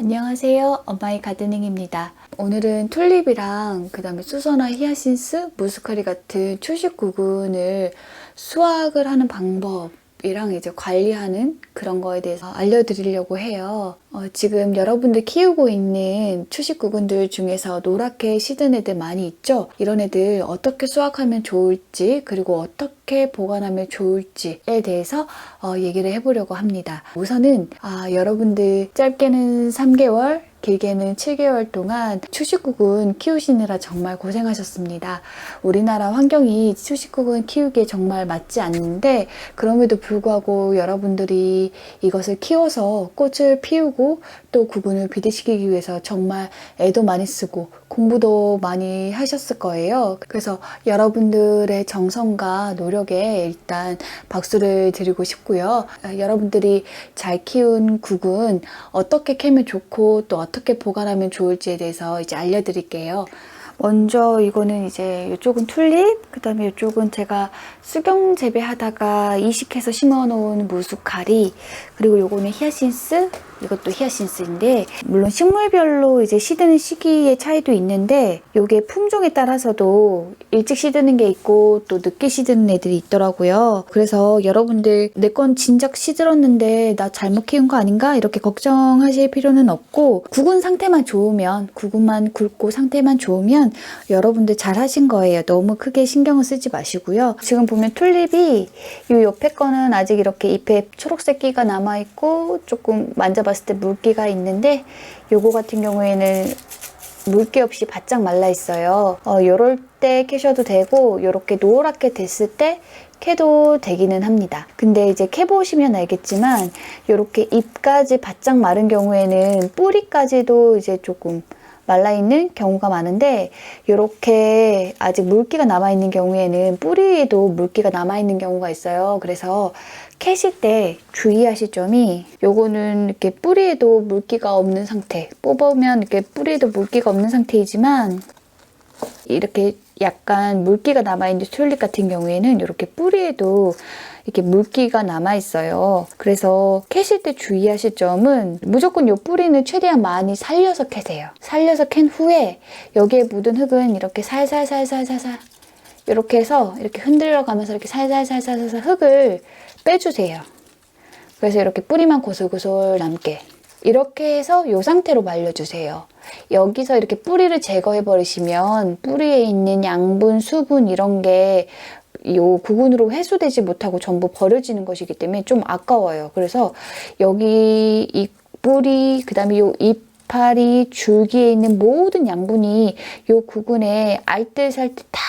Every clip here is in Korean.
안녕하세요. 엄마의 가드닝입니다. 오늘은 튤립이랑 그 다음에 수선화 히아신스, 무스카리 같은 초식 구근을 수확을 하는 방법 이랑 이제 관리하는 그런 거에 대해서 알려드리려고 해요. 어, 지금 여러분들 키우고 있는 초식 구근들 중에서 노랗게 시든 애들 많이 있죠? 이런 애들 어떻게 수확하면 좋을지 그리고 어떻게 보관하면 좋을지에 대해서 어, 얘기를 해보려고 합니다. 우선은 아, 여러분들 짧게는 3개월 길게는 7개월 동안 추식국은 키우시느라 정말 고생하셨습니다. 우리나라 환경이 추식국은 키우기에 정말 맞지 않는데 그럼에도 불구하고 여러분들이 이것을 키워서 꽃을 피우고 또 구근을 비대시키기 위해서 정말 애도 많이 쓰고 공부도 많이 하셨을 거예요. 그래서 여러분들의 정성과 노력에 일단 박수를 드리고 싶고요. 아, 여러분들이 잘 키운 국은 어떻게 캐면 좋고 또 어떻게 보관하면 좋을지에 대해서 이제 알려드릴게요. 먼저 이거는 이제 이쪽은 튤립, 그 다음에 이쪽은 제가 수경 재배하다가 이식해서 심어놓은 무수카리, 그리고 요거는 히아신스, 이것도 히아신스인데 물론 식물별로 이제 시드는 시기의 차이도 있는데 요게 품종에 따라서도 일찍 시드는 게 있고 또 늦게 시드는 애들이 있더라고요. 그래서 여러분들 내 건 진작 시들었는데 나 잘못 키운 거 아닌가 이렇게 걱정하실 필요는 없고 구근 상태만 좋으면 구근만 굵고 상태만 좋으면 여러분들 잘 하신 거예요. 너무 크게 신경을 쓰지 마시고요. 지금 보면 튤립이 이 옆에 거는 아직 이렇게 잎에 초록색 끼가 남아 있고 조금 만져 봤을 때 물기가 있는데 요거 같은 경우에는 물기 없이 바짝 말라 있어요. 어, 요럴 때 캐셔도 되고 요렇게 노랗게 됐을 때 캐도 되기는 합니다. 근데 이제 캐보시면 알겠지만 요렇게 잎까지 바짝 마른 경우에는 뿌리까지도 이제 조금 말라 있는 경우가 많은데 이렇게 아직 물기가 남아 있는 경우에는 뿌리에도 물기가 남아 있는 경우가 있어요. 그래서 캐실 때 주의하실 점이 요거는 이렇게 뿌리에도 물기가 없는 상태 뽑으면 이렇게 뿌리에도 물기가 없는 상태이지만 이렇게 약간 물기가 남아있는 튤립 같은 경우에는 이렇게 뿌리에도 이렇게 물기가 남아 있어요. 그래서 캐실 때 주의하실 점은 무조건 이 뿌리는 최대한 많이 살려서 캐세요. 살려서 캔 후에 여기에 묻은 흙은 이렇게 살살살살살살 이렇게 해서 이렇게 흔들어 가면서 이렇게 살살살살살 흙을 빼주세요. 그래서 이렇게 뿌리만 고슬고슬 남게 이렇게 해서 이 상태로 말려주세요. 여기서 이렇게 뿌리를 제거해 버리시면 뿌리에 있는 양분, 수분 이런 게 이 구근으로 회수되지 못하고 전부 버려지는 것이기 때문에 좀 아까워요. 그래서 여기 이 뿌리, 그 다음에 요 이파리, 줄기에 있는 모든 양분이 요 구근에 알뜰살뜰 다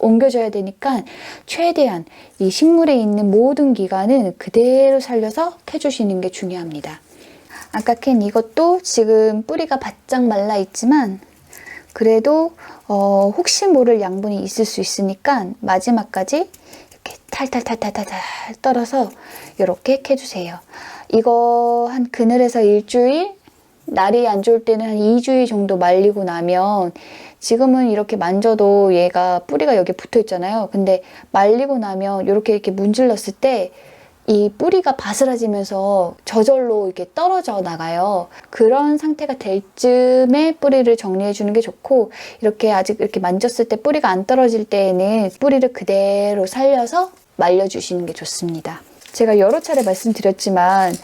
옮겨져야 되니까 최대한 이 식물에 있는 모든 기관은 그대로 살려서 캐주시는 게 중요합니다. 아까 캔 이것도 지금 뿌리가 바짝 말라 있지만 그래도 어, 혹시 모를 양분이 있을 수 있으니까 마지막까지 이렇게 탈탈탈탈탈탈 떨어서 이렇게 캐주세요. 이거 한 그늘에서 일주일 날이 안 좋을 때는 한 2주일 정도 말리고 나면 지금은 이렇게 만져도 얘가 뿌리가 여기 붙어 있잖아요. 근데 말리고 나면 이렇게 이렇게 문질렀을 때 이 뿌리가 바스라지면서 저절로 이렇게 떨어져 나가요. 그런 상태가 될 쯤에 뿌리를 정리해 주는 게 좋고 이렇게 아직 이렇게 만졌을 때 뿌리가 안 떨어질 때에는 뿌리를 그대로 살려서 말려 주시는 게 좋습니다. 제가 여러 차례 말씀드렸지만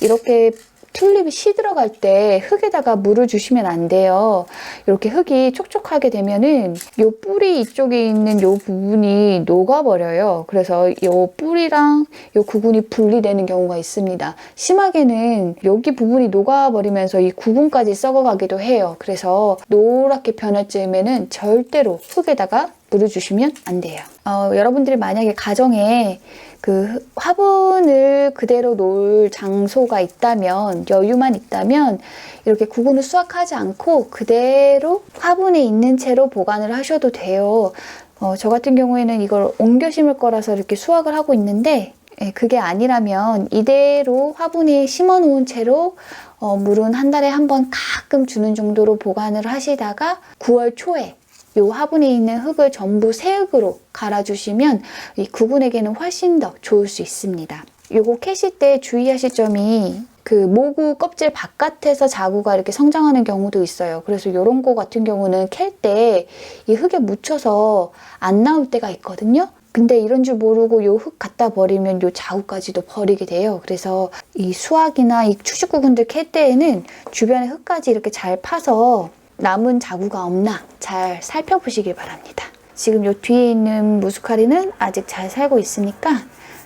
이렇게 튤립이 시들어갈 때 흙에다가 물을 주시면 안 돼요. 이렇게 흙이 촉촉하게 되면은 요 뿌리 이쪽에 있는 요 부분이 녹아버려요. 그래서 요 뿌리랑 요 구근이 분리되는 경우가 있습니다. 심하게는 여기 부분이 녹아버리면서 이 구근까지 썩어가기도 해요. 그래서 노랗게 변할 즈음에는 절대로 흙에다가 물을 주시면 안 돼요. 어, 여러분들이 만약에 가정에 그 화분을 그대로 놓을 장소가 있다면 여유만 있다면 이렇게 구근을 수확하지 않고 그대로 화분에 있는 채로 보관을 하셔도 돼요. 어, 저 같은 경우에는 이걸 옮겨 심을 거라서 이렇게 수확을 하고 있는데 예, 그게 아니라면 이대로 화분에 심어 놓은 채로 어, 물은 한 달에 한 번 가끔 주는 정도로 보관을 하시다가 9월 초에 요 화분에 있는 흙을 전부 새 흙으로 갈아주시면 이 구근에게는 훨씬 더 좋을 수 있습니다. 요거 캐실 때 주의하실 점이 그 모구 껍질 바깥에서 자구가 이렇게 성장하는 경우도 있어요. 그래서 이런 거 같은 경우는 캘 때 이 흙에 묻혀서 안 나올 때가 있거든요. 근데 이런 줄 모르고 요 흙 갖다 버리면 요 자구까지도 버리게 돼요. 그래서 이 수확이나 이 추식구근들 캘 때에는 주변에 흙까지 이렇게 잘 파서 남은 자구가 없나 잘 살펴보시길 바랍니다. 지금 요 뒤에 있는 무스카리는 아직 잘 살고 있으니까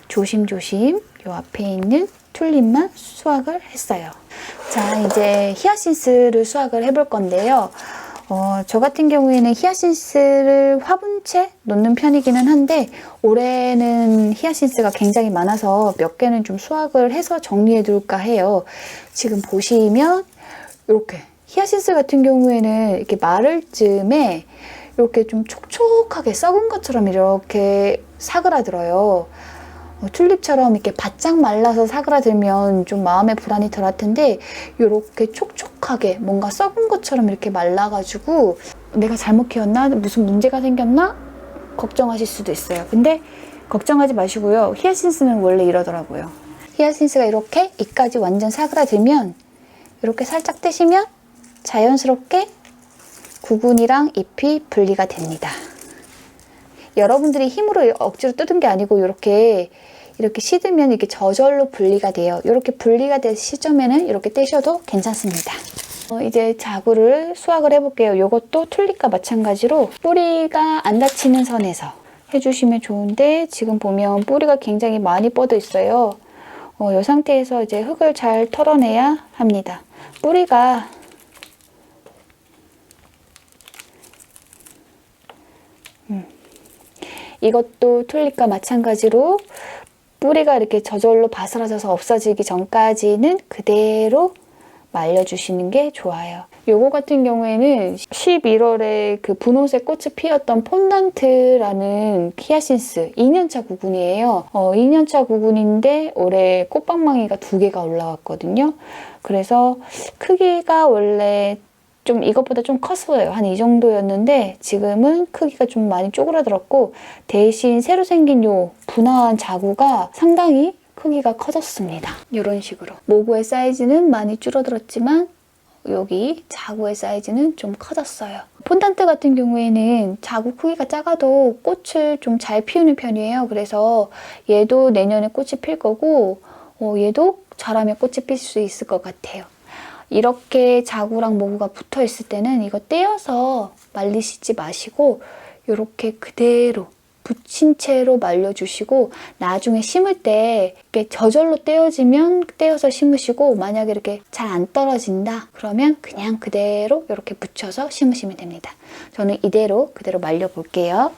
조심조심 요 앞에 있는 튤립만 수확을 했어요. 자, 이제 히아신스를 수확을 해볼 건데요. 어, 저 같은 경우에는 히아신스를 화분채 놓는 편이기는 한데 올해는 히아신스가 굉장히 많아서 몇 개는 좀 수확을 해서 정리해 둘까 해요. 지금 보시면 이렇게 히아신스 같은 경우에는 이렇게 마를 쯤에 이렇게 좀 촉촉하게 썩은 것처럼 이렇게 사그라들어요. 어, 튤립처럼 이렇게 바짝 말라서 사그라들면 좀 마음의 불안이 덜할 텐데 이렇게 촉촉하게 뭔가 썩은 것처럼 이렇게 말라가지고 내가 잘못 키웠나 무슨 문제가 생겼나 걱정하실 수도 있어요. 근데 걱정하지 마시고요. 히아신스는 원래 이러더라고요. 히아신스가 이렇게 이까지 완전 사그라들면 이렇게 살짝 떼시면 자연스럽게 구근이랑 잎이 분리가 됩니다. 여러분들이 힘으로 억지로 뜯은 게 아니고 이렇게 이렇게 시드면 이렇게 저절로 분리가 돼요. 이렇게 분리가 된 시점에는 이렇게 떼셔도 괜찮습니다. 어, 이제 자구를 수확을 해볼게요. 이것도 튤립과 마찬가지로 뿌리가 안 닫히는 선에서 해주시면 좋은데 지금 보면 뿌리가 굉장히 많이 뻗어 있어요. 어, 이 상태에서 이제 흙을 잘 털어내야 합니다. 뿌리가 이것도 튤립과 마찬가지로 뿌리가 이렇게 저절로 바스라져서 없어지기 전까지는 그대로 말려주시는 게 좋아요. 요거 같은 경우에는 11월에 그 분홍색 꽃이 피었던 폰단트라는 히아신스 2년차 구근이에요. 어, 2년차 구근인데 올해 꽃방망이가 두 개가 올라왔거든요. 그래서 크기가 원래 좀 이것보다 좀 컸어요. 한 이 정도였는데 지금은 크기가 좀 많이 쪼그라들었고 대신 새로 생긴 요 분화한 자구가 상당히 크기가 커졌습니다. 이런 식으로 모구의 사이즈는 많이 줄어들었지만 여기 자구의 사이즈는 좀 커졌어요. 폰단트 같은 경우에는 자구 크기가 작아도 꽃을 좀 잘 피우는 편이에요. 그래서 얘도 내년에 꽃이 필 거고 어, 얘도 잘하면 꽃이 필 수 있을 것 같아요. 이렇게 자구랑 모구가 붙어 있을 때는 이거 떼어서 말리시지 마시고 이렇게 그대로 붙인 채로 말려주시고 나중에 심을 때 이렇게 저절로 떼어지면 떼어서 심으시고 만약에 이렇게 잘 안 떨어진다 그러면 그냥 그대로 이렇게 붙여서 심으시면 됩니다. 저는 이대로 그대로 말려 볼게요.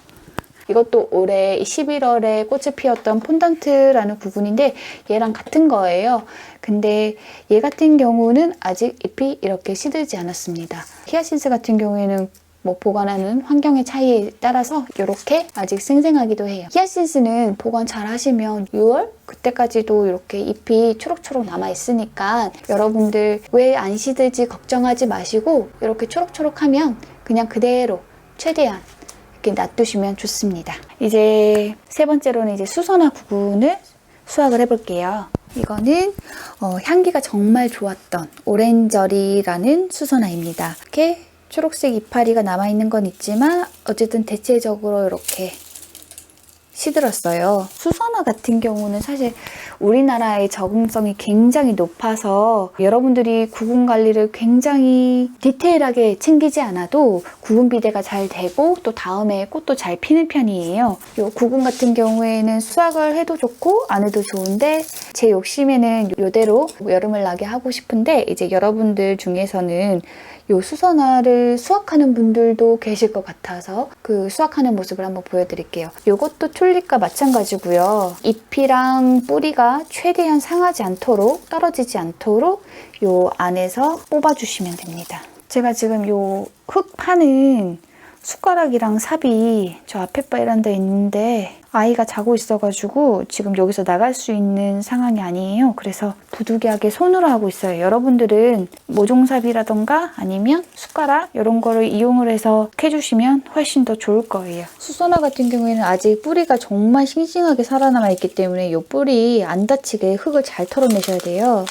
이것도 올해 11월에 꽃을 피웠던 폰단트라는 구근인데 얘랑 같은 거예요. 근데 얘 같은 경우는 아직 잎이 이렇게 시들지 않았습니다. 히아신스 같은 경우에는 뭐 보관하는 환경의 차이에 따라서 이렇게 아직 생생하기도 해요. 히아신스는 보관 잘 하시면 6월 그때까지도 이렇게 잎이 초록초록 남아 있으니까 여러분들 왜 안 시들지 걱정하지 마시고 이렇게 초록초록하면 그냥 그대로 최대한 이렇게 놔두시면 좋습니다. 이제 세 번째로는 이제 수선화 구근을 수확을 해볼게요. 이거는 어, 향기가 정말 좋았던 오렌저리라는 수선화입니다. 이렇게 초록색 이파리가 남아있는 건 있지만 어쨌든 대체적으로 이렇게 시들었어요. 수선화 같은 경우는 사실 우리나라의 적응성이 굉장히 높아서 여러분들이 구분 관리를 굉장히 디테일하게 챙기지 않아도 구분 비대가 잘 되고 또 다음에 꽃도 잘 피는 편이에요. 이 구분 같은 경우에는 수확을 해도 좋고 안 해도 좋은데 제 욕심에는 이대로 여름을 나게 하고 싶은데 이제 여러분들 중에서는 요 수선화를 수확하는 분들도 계실 것 같아서 그 수확하는 모습을 한번 보여드릴게요. 요것도 튤립과 마찬가지고요. 잎이랑 뿌리가 최대한 상하지 않도록 떨어지지 않도록 요 안에서 뽑아주시면 됩니다. 제가 지금 요흙 파는 숟가락이랑 삽이 저 앞에 베란다에 있는데 아이가 자고 있어가지고 지금 여기서 나갈 수 있는 상황이 아니에요. 그래서 부득이하게 손으로 하고 있어요. 여러분들은 모종삽이라던가 아니면 숟가락 이런 거를 이용을 해서 해주시면 훨씬 더 좋을 거예요. 수선화 같은 경우에는 아직 뿌리가 정말 싱싱하게 살아남아 있기 때문에 이 뿌리 안 다치게 흙을 잘 털어내셔야 돼요.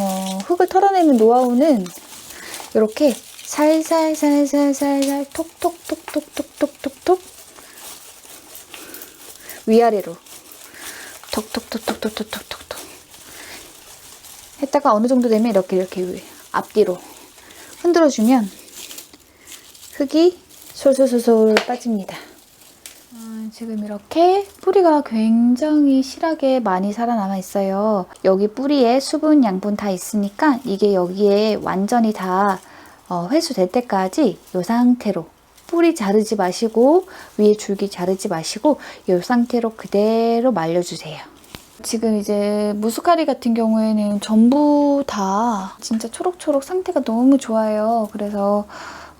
어, 흙을 털어내는 노하우는 이렇게 살살살살살살 톡톡톡톡톡톡톡톡 위아래로 톡톡톡톡톡톡톡톡 했다가 어느 정도 되면 이렇게 이렇게 위- 앞뒤로 흔들어주면 흙이 솔솔솔솔 빠집니다. 어, 지금 이렇게 뿌리가 굉장히 실하게 많이 살아남아 있어요. 여기 뿌리에 수분, 양분 다 있으니까 이게 여기에 완전히 다 어, 회수될 때까지 이 상태로 뿌리 자르지 마시고 위에 줄기 자르지 마시고 이 상태로 그대로 말려주세요. 지금 이제 무스카리 같은 경우에는 전부 다 진짜 초록초록 상태가 너무 좋아요. 그래서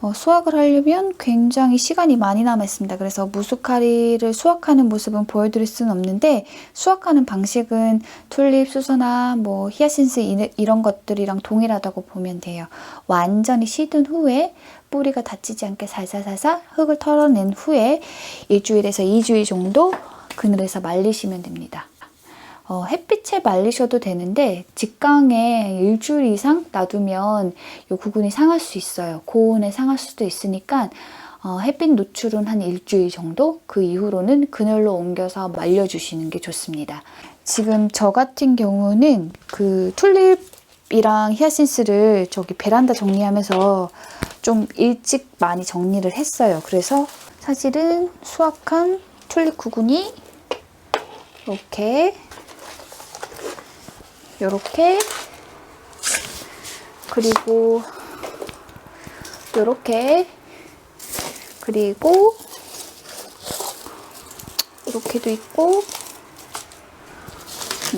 어, 수확을 하려면 굉장히 시간이 많이 남아 있습니다. 그래서 무스카리를 수확하는 모습은 보여드릴 수는 없는데 수확하는 방식은 튤립, 수선화, 뭐 히아신스 이- 이런 것들이랑 동일하다고 보면 돼요. 완전히 시든 후에 뿌리가 다치지 않게 살살살살 흙을 털어낸 후에 일주일에서 2주일 정도 그늘에서 말리시면 됩니다. 어, 햇빛에 말리셔도 되는데 직강에 일주일 이상 놔두면 이 구근이 상할 수 있어요. 고온에 상할 수도 있으니까 어, 햇빛 노출은 한 일주일 정도 그 이후로는 그늘로 옮겨서 말려주시는 게 좋습니다. 지금 저 같은 경우는 그 튤립이랑 히아신스를 저기 베란다 정리하면서 좀 일찍 많이 정리를 했어요. 그래서 사실은 수확한 튤립 구근이 이렇게 요렇게. 그리고 요렇게. 그리고 이렇게도 있고.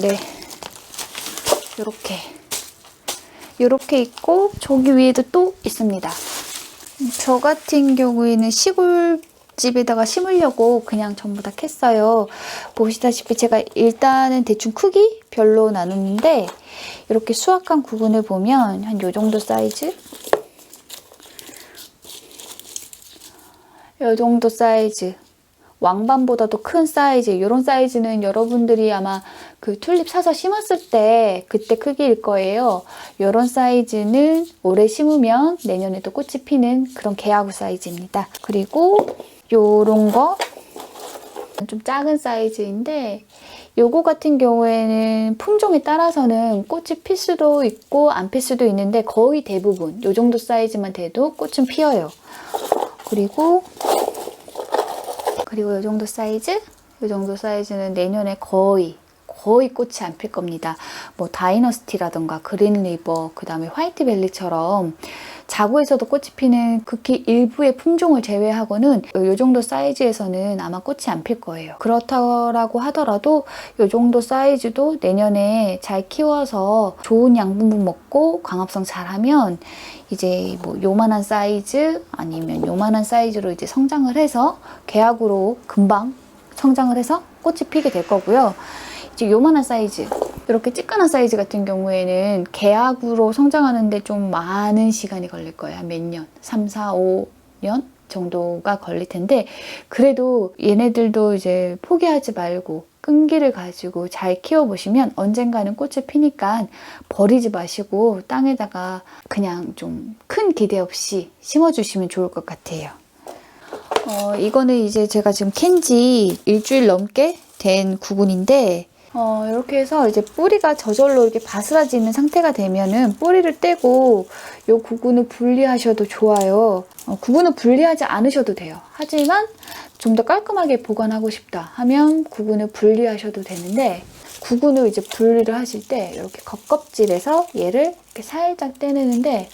네. 요렇게. 요렇게 있고 저기 위에도 또 있습니다. 저 같은 경우에는 시골 집에다가 심으려고 그냥 전부 다 캤어요. 보시다시피 제가 일단은 대충 크기 별로 나눴는데 이렇게 수확한 구근을 보면 한 요 정도 사이즈 요 정도 사이즈 왕밤보다도 큰 사이즈 이런 사이즈는 여러분들이 아마 그 튤립 사서 심었을 때 그때 크기일 거예요. 이런 사이즈는 올해 심으면 내년에도 꽃이 피는 그런 개하구 사이즈입니다. 그리고 요런 거 좀 작은 사이즈인데 요거 같은 경우에는 품종에 따라서는 꽃이 필 수도 있고 안 필 수도 있는데 거의 대부분 요 정도 사이즈만 돼도 꽃은 피어요. 그리고 그리고 이 정도 사이즈? 이 정도 사이즈는 내년에 거의 거의 꽃이 안 필 겁니다. 뭐 다이너스티라던가 그린리버, 그 다음에 화이트벨리처럼 자구에서도 꽃이 피는 극히 일부의 품종을 제외하고는 이 정도 사이즈에서는 아마 꽃이 안 필 거예요. 그렇다고 하더라도 이 정도 사이즈도 내년에 잘 키워서 좋은 양분분 먹고 광합성 잘하면 이제 뭐 요만한 사이즈 아니면 요만한 사이즈로 이제 성장을 해서 계약으로 금방 성장을 해서 꽃이 피게 될 거고요. 이제 요만한 사이즈 이렇게 찌끈한 사이즈 같은 경우에는 계약으로 성장하는데 좀 많은 시간이 걸릴 거예요. 한몇 년? 3, 4, 5년? 정도가 걸릴 텐데 그래도 얘네들도 이제 포기하지 말고 끈기를 가지고 잘 키워보시면 언젠가는 꽃을 피니까 버리지 마시고 땅에다가 그냥 좀 큰 기대 없이 심어주시면 좋을 것 같아요. 어, 이거는 이제 제가 지금 캔지 일주일 넘게 된 구근인데 어, 이렇게 해서 이제 뿌리가 저절로 이렇게 바스라지는 상태가 되면은 뿌리를 떼고 요 구근을 분리하셔도 좋아요. 어, 구근을 분리하지 않으셔도 돼요. 하지만 좀 더 깔끔하게 보관하고 싶다 하면 구근을 분리하셔도 되는데 구근을 이제 분리를 하실 때 이렇게 겉껍질에서 얘를 이렇게 살짝 떼내는데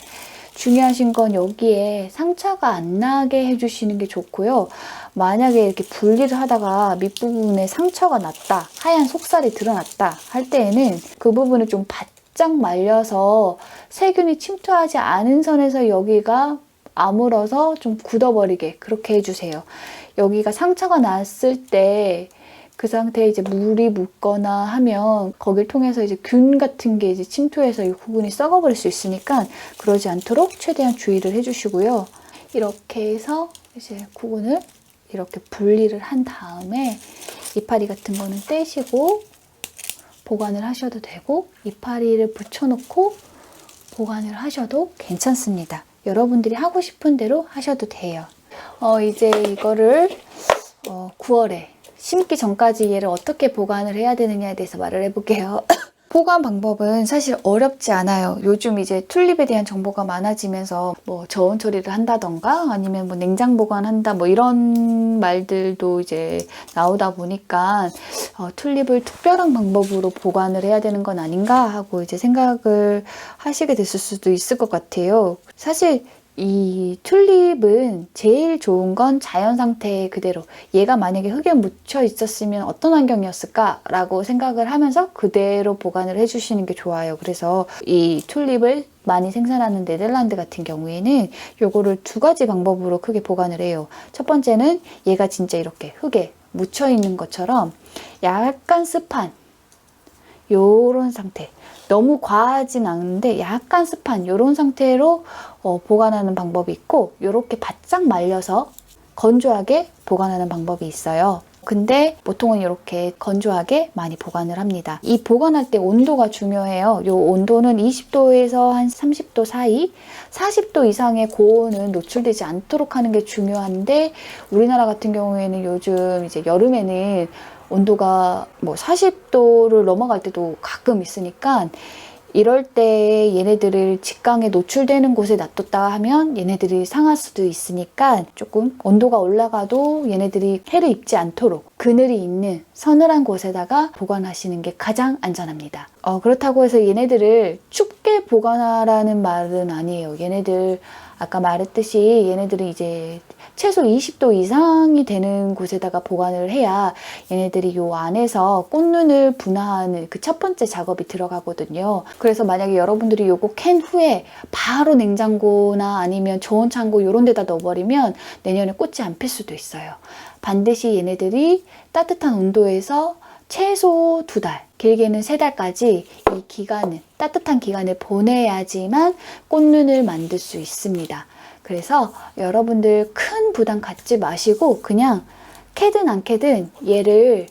중요하신 건 여기에 상처가 안 나게 해주시는 게 좋고요. 만약에 이렇게 분리를 하다가 밑부분에 상처가 났다, 하얀 속살이 드러났다 할 때에는 그 부분을 좀 바짝 말려서 세균이 침투하지 않은 선에서 여기가 아물어서 좀 굳어버리게 그렇게 해주세요. 여기가 상처가 났을 때 그 상태에 이제 물이 묻거나 하면 거길 통해서 이제 균 같은 게 이제 침투해서 이 부분이 썩어버릴 수 있으니까 그러지 않도록 최대한 주의를 해주시고요. 이렇게 해서 이제 구근을 이렇게 분리를 한 다음에 이파리 같은 거는 떼시고 보관을 하셔도 되고 이파리를 붙여놓고 보관을 하셔도 괜찮습니다. 여러분들이 하고 싶은 대로 하셔도 돼요. 어, 이제 이거를 어, 9월에 심기 전까지 얘를 어떻게 보관을 해야 되느냐에 대해서 말을 해볼게요. 보관 방법은 사실 어렵지 않아요. 요즘 이제 튤립에 대한 정보가 많아지면서 뭐 저온 처리를 한다던가 아니면 뭐 냉장 보관한다 뭐 이런 말들도 이제 나오다 보니까 어, 튤립을 특별한 방법으로 보관을 해야 되는 건 아닌가 하고 이제 생각을 하시게 됐을 수도 있을 것 같아요. 사실 이 튤립은 제일 좋은 건 자연 상태 그대로 얘가 만약에 흙에 묻혀 있었으면 어떤 환경이었을까라고 생각을 하면서 그대로 보관을 해주시는 게 좋아요. 그래서 이 튤립을 많이 생산하는 네덜란드 같은 경우에는 요거를 두 가지 방법으로 크게 보관을 해요. 첫 번째는 얘가 진짜 이렇게 흙에 묻혀 있는 것처럼 약간 습한 요런 상태. 너무 과하진 않은데 약간 습한 요런 상태로 어, 보관하는 방법이 있고 요렇게 바짝 말려서 건조하게 보관하는 방법이 있어요. 근데 보통은 이렇게 건조하게 많이 보관을 합니다. 이 보관할 때 온도가 중요해요. 요 온도는 20도에서 한 30도 사이, 40도 이상의 고온은 노출되지 않도록 하는 게 중요한데 우리나라 같은 경우에는 요즘 이제 여름에는 온도가 뭐 40도를 넘어갈 때도 가끔 있으니까 이럴 때 얘네들을 직강에 노출되는 곳에 놔뒀다 하면 얘네들이 상할 수도 있으니까 조금 온도가 올라가도 얘네들이 해를 입지 않도록 그늘이 있는 서늘한 곳에다가 보관하시는 게 가장 안전합니다. 어, 그렇다고 해서 얘네들을 춥게 보관하라는 말은 아니에요. 얘네들 아까 말했듯이 얘네들은 이제 최소 20도 이상이 되는 곳에다가 보관을 해야 얘네들이 요 안에서 꽃눈을 분화하는 그 첫 번째 작업이 들어가거든요. 그래서 만약에 여러분들이 요거 캔 후에 바로 냉장고나 아니면 저온 창고 요런 데다 넣어버리면 내년에 꽃이 안 필 수도 있어요. 반드시 얘네들이 따뜻한 온도에서 최소 두 달, 길게는 세 달까지 이 기간을, 따뜻한 기간을 보내야지만 꽃눈을 만들 수 있습니다. 그래서 여러분들 큰 부담 갖지 마시고 그냥 캐든 안 캐든 얘를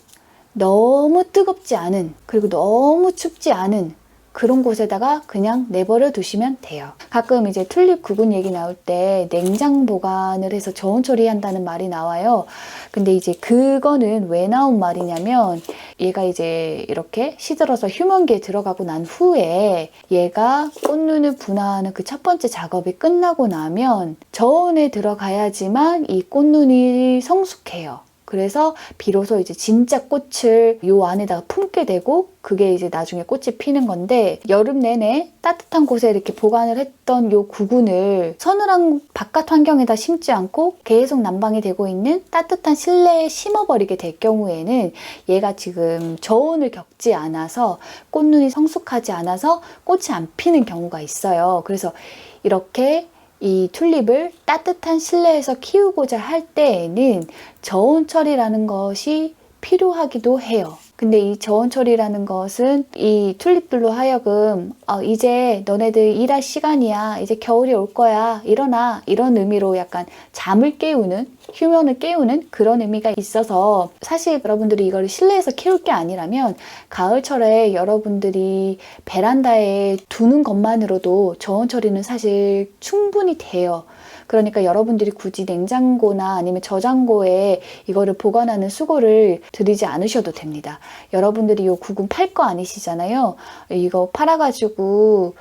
너무 뜨겁지 않은 그리고 너무 춥지 않은 그런 곳에다가 그냥 내버려 두시면 돼요. 가끔 이제 튤립 구근 얘기 나올 때 냉장 보관을 해서 저온 처리한다는 말이 나와요. 근데 이제 그거는 왜 나온 말이냐면 얘가 이제 이렇게 시들어서 휴먼기에 들어가고 난 후에 얘가 꽃눈을 분화하는 그 첫 번째 작업이 끝나고 나면 저온에 들어가야지만 이 꽃눈이 성숙해요. 그래서 비로소 이제 진짜 꽃을 요 안에다가 품게 되고 그게 이제 나중에 꽃이 피는 건데 여름 내내 따뜻한 곳에 이렇게 보관을 했던 요 구근을 서늘한 바깥 환경에다 심지 않고 계속 난방이 되고 있는 따뜻한 실내에 심어버리게 될 경우에는 얘가 지금 저온을 겪지 않아서 꽃눈이 성숙하지 않아서 꽃이 안 피는 경우가 있어요. 그래서 이렇게 이 튤립을 따뜻한 실내에서 키우고자 할 때에는 저온 처리라는 것이 필요하기도 해요. 근데 이 저온 처리라는 것은 이 튤립들로 하여금 어, 이제 너네들 일할 시간이야. 이제 겨울이 올 거야. 일어나. 이런 의미로 약간 잠을 깨우는 휴면을 깨우는 그런 의미가 있어서 사실 여러분들이 이걸 실내에서 키울 게 아니라면 가을철에 여러분들이 베란다에 두는 것만으로도 저온 처리는 사실 충분히 돼요. 그러니까 여러분들이 굳이 냉장고나 아니면 저장고에 이거를 보관하는 수고를 들이지 않으셔도 됩니다. 여러분들이 이 구근 팔 거 아니시잖아요. 이거 팔아가지고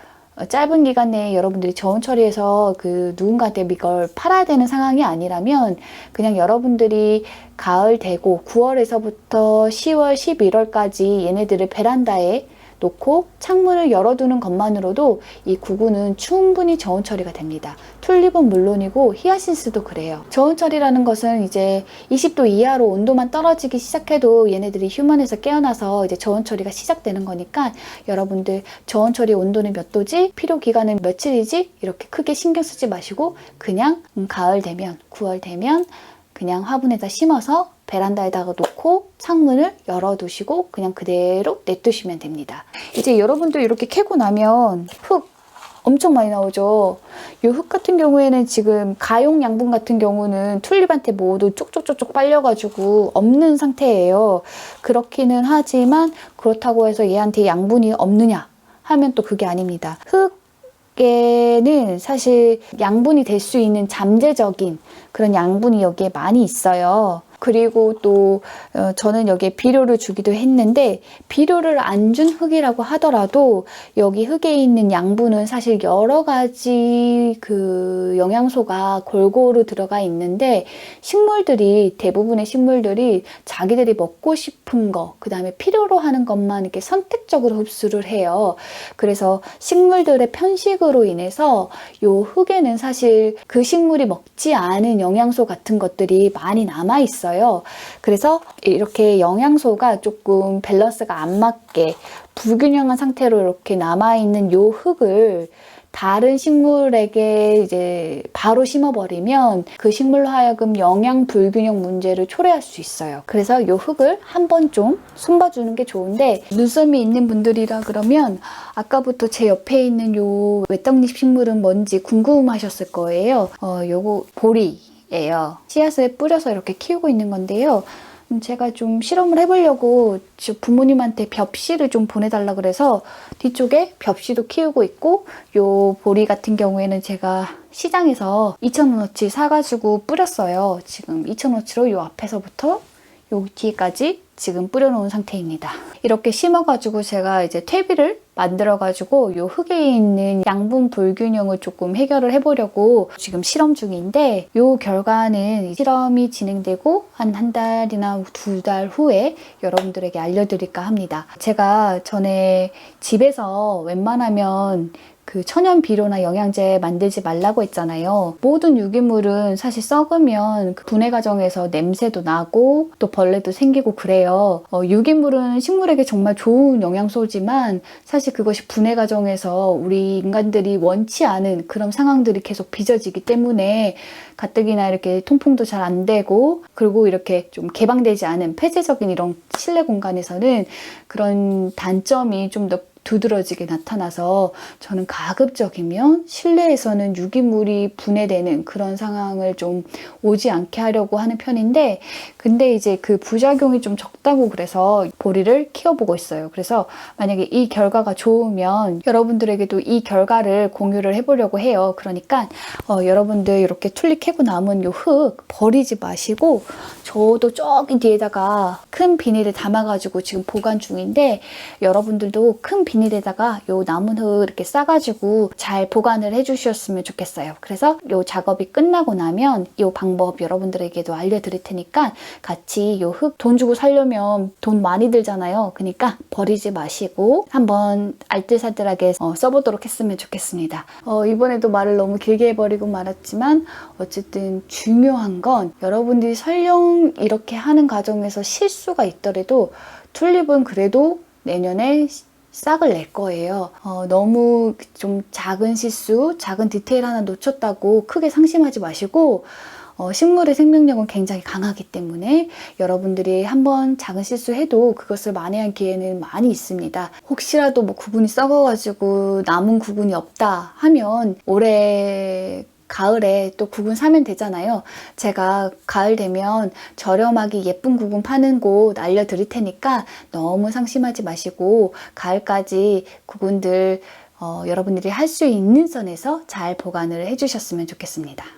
짧은 기간 내에 여러분들이 저온 처리해서 그 누군가한테 이걸 팔아야 되는 상황이 아니라면 그냥 여러분들이 가을 되고 9월에서부터 10월, 11월까지 얘네들을 베란다에 놓고 창문을 열어두는 것만으로도 이 구근은 충분히 저온 처리가 됩니다. 튤립은 물론이고 히아신스도 그래요. 저온 처리라는 것은 이제 20도 이하로 온도만 떨어지기 시작해도 얘네들이 휴먼에서 깨어나서 이제 저온 처리가 시작되는 거니까 여러분들 저온 처리 온도는 몇 도지? 필요 기간은 며칠이지? 이렇게 크게 신경 쓰지 마시고 그냥 음, 가을 되면 9월 되면 그냥 화분에다 심어서 베란다에다가 놓고 창문을 열어두시고 그냥 그대로 냅두시면 됩니다. 이제 여러분들 이렇게 캐고 나면 흙 엄청 많이 나오죠. 이 흙 같은 경우에는 지금 가용 양분 같은 경우는 튤립한테 모두 쪽쪽쪽쪽 빨려가지고 없는 상태예요. 그렇기는 하지만 그렇다고 해서 얘한테 양분이 없느냐 하면 또 그게 아닙니다. 흙 에는 사실 양분이 될 수 있는 잠재적인 그런 양분이 여기에 많이 있어요. 그리고 또 어, 저는 여기에 비료를 주기도 했는데 비료를 안 준 흙이라고 하더라도 여기 흙에 있는 양분은 사실 여러 가지 그 영양소가 골고루 들어가 있는데 식물들이 대부분의 식물들이 자기들이 먹고 싶은 거 그다음에 필요로 하는 것만 이렇게 선택적으로 흡수를 해요. 그래서 식물들의 편식으로 인해서 요 흙에는 사실 그 식물이 먹지 않은 영양소 같은 것들이 많이 남아 있어요. 그래서 이렇게 영양소가 조금 밸런스가 안 맞게 불균형한 상태로 이렇게 남아 있는 요 흙을 다른 식물에게 이제 바로 심어버리면 그 식물로 하여금 영양 불균형 문제를 초래할 수 있어요. 그래서 요 흙을 한 번 좀 손봐주는 게 좋은데 눈썹이 있는 분들이라 그러면 아까부터 제 옆에 있는 요 외떡잎 식물은 뭔지 궁금하셨을 거예요. 어, 요거 보리 예요. 씨앗을 뿌려서 이렇게 키우고 있는 건데요. 음, 제가 좀 실험을 해보려고 지- 부모님한테 벽씨를 좀 보내달라 그래서 뒤쪽에 벽씨도 키우고 있고 요 보리 같은 경우에는 제가 시장에서 2,000원어치 사가지고 뿌렸어요. 지금 2,000원어치로 요 앞에서부터 요 뒤까지 지금 뿌려놓은 상태입니다. 이렇게 심어가지고 제가 이제 퇴비를 만들어가지고 요 흙에 있는 양분 불균형을 조금 해결을 해보려고 지금 실험 중인데 요 결과는 실험이 진행되고 한 한 달이나 두 달 후에 여러분들에게 알려드릴까 합니다. 제가 전에 집에서 웬만하면 그 천연 비료나 영양제 만들지 말라고 했잖아요. 모든 유기물은 사실 썩으면 그 분해 과정에서 냄새도 나고 또 벌레도 생기고 그래요. 어, 유기물은 식물에게 정말 좋은 영양소지만 사실 그것이 분해 과정에서 우리 인간들이 원치 않은 그런 상황들이 계속 빚어지기 때문에 가뜩이나 이렇게 통풍도 잘 안 되고 그리고 이렇게 좀 개방되지 않은 폐쇄적인 이런 실내 공간에서는 그런 단점이 좀 더 두드러지게 나타나서 저는 가급적이면 실내에서는 유기물이 분해되는 그런 상황을 좀 오지 않게 하려고 하는 편인데 근데 이제 그 부작용이 좀 적다고 그래서 보리를 키워보고 있어요. 그래서 만약에 이 결과가 좋으면 여러분들에게도 이 결과를 공유를 해보려고 해요. 그러니까 어, 여러분들 이렇게 툴리 캐고 남은 요 흙 버리지 마시고 저도 저기 뒤에다가 큰 비닐에 담아가지고 지금 보관 중인데 여러분들도 큰 비닐에다가 요 남은 흙 이렇게 싸가지고 잘 보관을 해주셨으면 좋겠어요. 그래서 요 작업이 끝나고 나면 요 방법 여러분들에게도 알려드릴 테니까 같이 요 흙 돈 주고 살려면 돈 많이 들잖아요. 그러니까 버리지 마시고 한번 알뜰살뜰하게 어, 써보도록 했으면 좋겠습니다. 어, 이번에도 말을 너무 길게 해버리고 말았지만 어쨌든 중요한 건 여러분들이 설령 이렇게 하는 과정에서 실수가 있더라도 튤립은 그래도 내년에 싹을 낼 거예요. 어, 너무 좀 작은 실수, 작은 디테일 하나 놓쳤다고 크게 상심하지 마시고 어, 식물의 생명력은 굉장히 강하기 때문에 여러분들이 한번 작은 실수해도 그것을 만회할 기회는 많이 있습니다. 혹시라도 뭐 구근이 썩어가지고 남은 구근이 없다 하면 올해 가을에 또 구근 사면 되잖아요. 제가 가을 되면 저렴하게 예쁜 구근 파는 곳 알려드릴 테니까 너무 상심하지 마시고 가을까지 구근들 어, 여러분들이 할 수 있는 선에서 잘 보관을 해주셨으면 좋겠습니다.